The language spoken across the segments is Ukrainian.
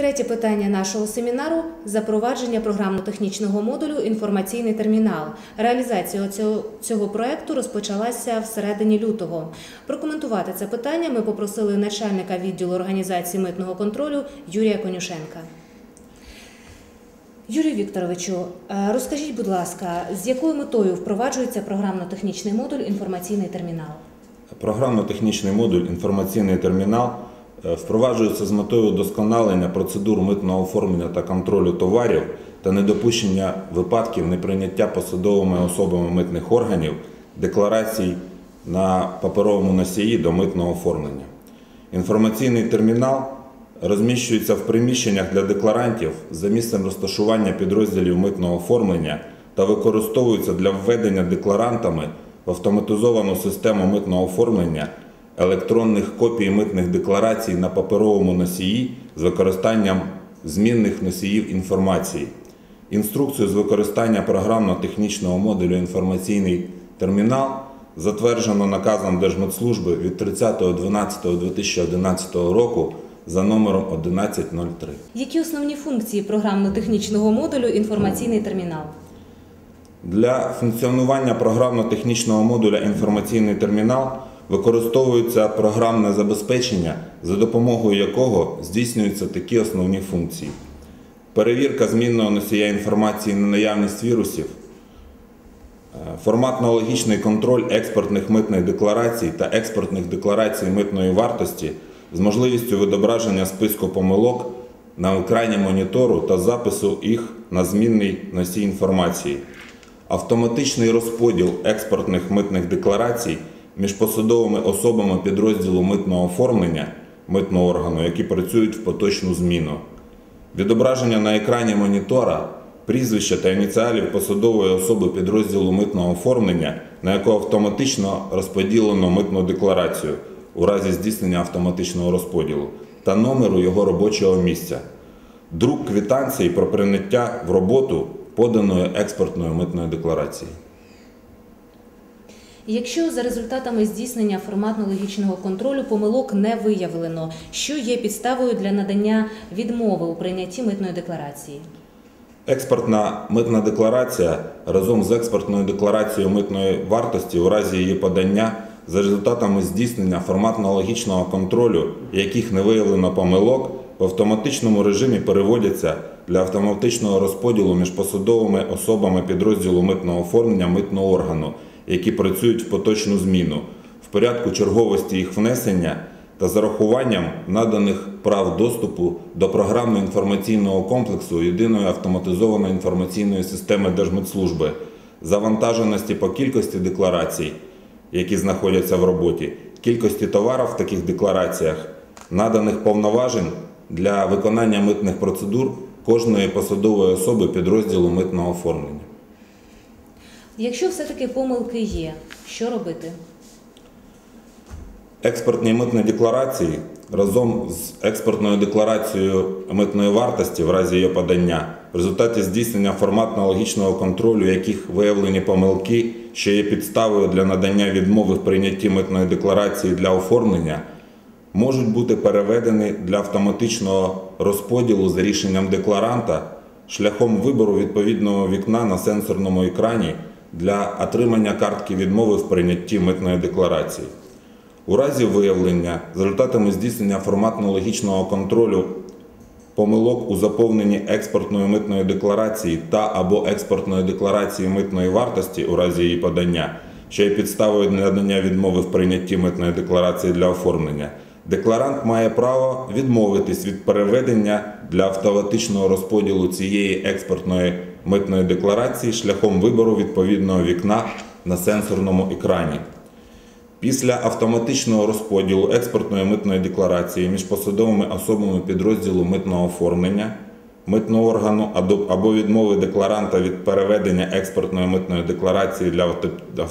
Третє питання нашого семінару запровадження програмно-технічного модулю інформаційний термінал. Реалізація цього, цього проекту розпочалася всередині лютого. Прокоментувати це питання ми попросили начальника відділу організації митного контролю Юрія Конюшенка. Юрію Вікторовичу, е, розкажіть, будь ласка, з якою метою впроваджується програмно-технічний модуль інформаційний термінал? Програмно-технічний модуль інформаційний термінал впроваджується з метою удосконалення процедур митного оформлення та контролю товарів та недопущення випадків неприйняття посадовими особами митних органів декларацій на паперовому носії до митного оформлення. Інформаційний термінал розміщується в приміщеннях для декларантів за місцем розташування підрозділів митного оформлення та використовується для введення декларантами в автоматизовану систему митного оформлення електронних копій митних декларацій на паперовому носії з використанням змінних носіїв інформації. Інструкцію з використання програмно-технічного модулю інформаційний термінал затверджено наказом Держмитслужби від 30.12.2011 року за номером 1103. Які основні функції програмно-технічного модулю інформаційний термінал? Для функціонування програмно-технічного модуля інформаційний термінал використовується програмне забезпечення, за допомогою якого здійснюються такі основні функції: перевірка змінного носія інформації на наявність вірусів, е, форматно-логічний контроль експортних митних декларацій та експортних декларацій митної вартості з можливістю відображення списку помилок на екрані монітору та запису їх на змінний носій інформації. Автоматичний розподіл експортних митних декларацій між посадовими особами підрозділу митного оформлення митного органу, які працюють в поточну зміну, відображення на екрані монітора прізвища та ініціалів посадової особи підрозділу митного оформлення, на яку автоматично розподілено митну декларацію у разі здійснення автоматичного розподілу та номеру його робочого місця. Друк квитанції про прийняття в роботу поданої експортної митної декларації. Якщо за результатами здійснення форматно-логічного контролю помилок не виявлено, що є підставою для надання відмови у прийнятті митної декларації? Експортна митна декларація разом з експортною декларацією митної вартості у разі її подання за результатами здійснення форматно-логічного контролю, яких не виявлено помилок, в автоматичному режимі переводяться для автоматичного розподілу між посадовими особами підрозділу митного оформлення митного органу, які працюють в поточну зміну, в порядку черговості їх внесення та зарахуванням наданих прав доступу до програмно-інформаційного комплексу єдиної автоматизованої інформаційної системи Держмитслужби, завантаженості по кількості декларацій, які знаходяться в роботі, кількості товарів в таких деклараціях, наданих повноважень для виконання митних процедур кожної посадової особи підрозділу митного оформлення. Якщо все-таки помилки є, що робити? Експортні митні декларації разом з експортною декларацією митної вартості в разі її подання в результаті здійснення форматно-логічного контролю, яких виявлені помилки, що є підставою для надання відмови в прийнятті митної декларації для оформлення, можуть бути переведені для автоматичного розподілу за рішенням декларанта шляхом вибору відповідного вікна на сенсорному екрані для отримання картки відмови в прийнятті митної декларації. У разі виявлення за результатами здійснення форматно-логічного контролю помилок у заповненні експортної митної декларації та або експортної декларації митної вартості у разі її подання, що є підставою для надання відмови в прийнятті митної декларації для оформлення, декларант має право відмовитись від переведення для автоматичного розподілу цієї експортної митної декларації шляхом вибору відповідного вікна на сенсорному екрані. Після автоматичного розподілу експортної митної декларації між посадовими особами підрозділу митного оформлення, митного органу або відмови декларанта від переведення експортної митної декларації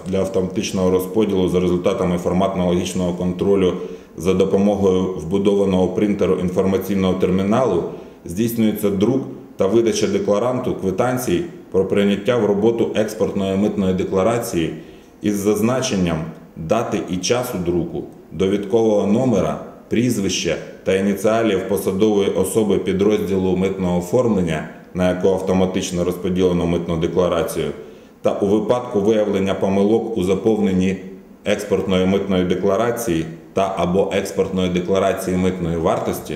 для автоматичного розподілу за результатами форматно-логічного контролю за допомогою вбудованого принтеру інформаційного терміналу здійснюється друк та видача декларанту квитанцій про прийняття в роботу експортної митної декларації із зазначенням дати і часу друку, довідкового номера прізвище та ініціалів посадової особи підрозділу митного оформлення, на яку автоматично розподілено митну декларацію, та у випадку виявлення помилок у заповненні експортної митної декларації та або експортної декларації митної вартості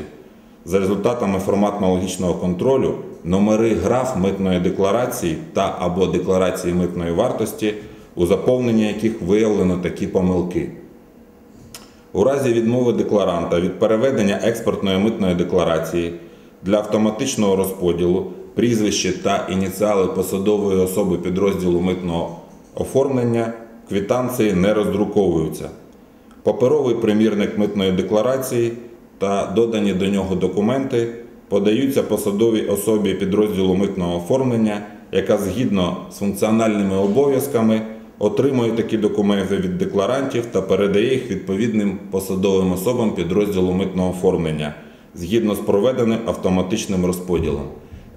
за результатами форматно-логічного контролю номери граф митної декларації та або декларації митної вартості, у заповненні яких виявлено такі помилки. У разі відмови декларанта від переведення експортної митної декларації для автоматичного розподілу прізвище та ініціали посадової особи підрозділу митного оформлення квитанції не роздруковуються. Паперовий примірник митної декларації та додані до нього документи подаються посадовій особі підрозділу митного оформлення, яка згідно з функціональними обов'язками отримує такі документи від декларантів та передає їх відповідним посадовим особам підрозділу митного оформлення згідно з проведеним автоматичним розподілом.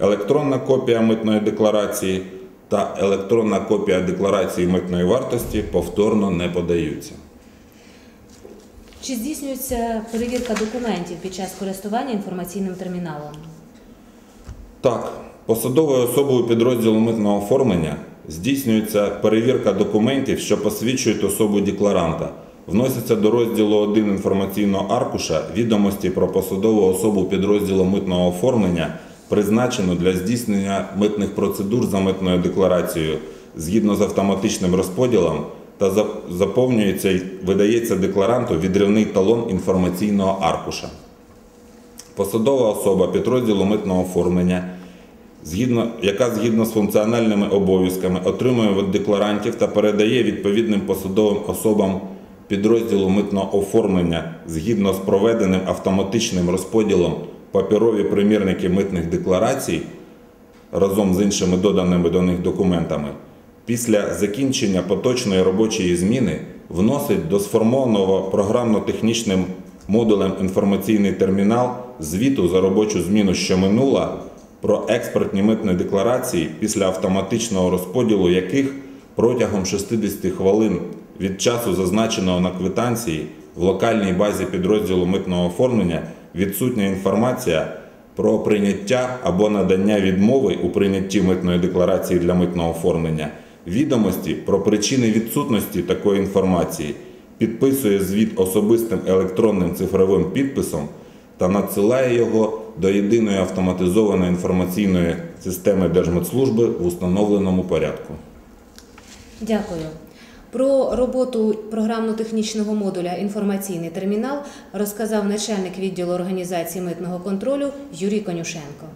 Електронна копія митної декларації та електронна копія декларації митної вартості повторно не подаються. Чи здійснюється перевірка документів під час користування інформаційним терміналом? Так, посадовою особою підрозділу митного оформлення здійснюється перевірка документів, що посвідчують особу декларанта. Вносяться до розділу 1 інформаційного аркуша відомості про посадову особу підрозділу митного оформлення, призначену для здійснення митних процедур за митною декларацією згідно з автоматичним розподілом та заповнюється і видається декларанту відривний талон інформаційного аркуша. Посадова особа підрозділу митного оформлення, яка згідно з функціональними обов'язками отримує від декларантів та передає відповідним посадовим особам підрозділу митного оформлення згідно з проведеним автоматичним розподілом паперові примірники митних декларацій разом з іншими доданими до них документами, після закінчення поточної робочої зміни вносить до сформованого програмно-технічним модулем інформаційний термінал звіту за робочу зміну, що минула, про експортні митні декларації, після автоматичного розподілу яких протягом 60 хвилин від часу зазначеного на квитанції в локальній базі підрозділу митного оформлення відсутня інформація про прийняття або надання відмови у прийнятті митної декларації для митного оформлення, відомості про причини відсутності такої інформації, підписує звіт особистим електронним цифровим підписом та надсилає його до єдиної автоматизованої інформаційної системи Держмитслужби в установленому порядку. Дякую. Про роботу програмно-технічного модуля інформаційний термінал розказав начальник відділу організації митного контролю Юрій Конюшенко.